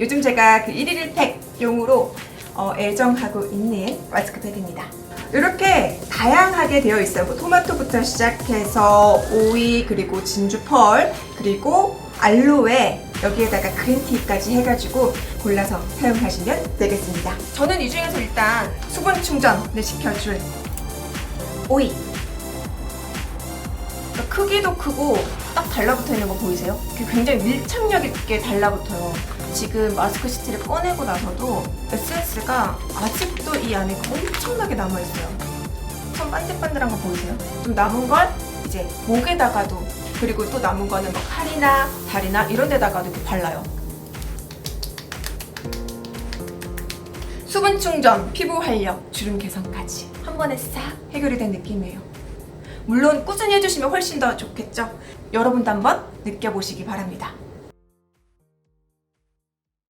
요즘 제가 그 1일 1팩용으로 어, 애정하고 있는 마스크팩입니다. 이렇게 다양하게 되어 있어요. 뭐 토마토부터 시작해서 오이 그리고 진주 펄 그리고 알로에 여기에다가 그린티까지 해가지고 골라서 사용하시면 되겠습니다. 저는 이 중에서 일단 수분 충전을 시켜줄 오이 크기도 크고 딱 달라붙어 있는 거 보이세요? 굉장히 밀착력 있게 달라붙어요. 지금 마스크 시트를 꺼내고 나서도 에센스가 아직도 이 안에 엄청나게 남아있어요. 참 반들반들한 거 보이세요? 좀 남은 걸 이제 목에다가도 그리고 또 남은 거는 뭐 팔이나 다리나 이런 데다가도 이렇게 발라요. 수분 충전, 피부 활력, 주름 개선까지 한 번에 싹 해결이 된 느낌이에요. 물론 꾸준히 해주시면 훨씬 더 좋겠죠? 여러분도 한번 느껴보시기 바랍니다.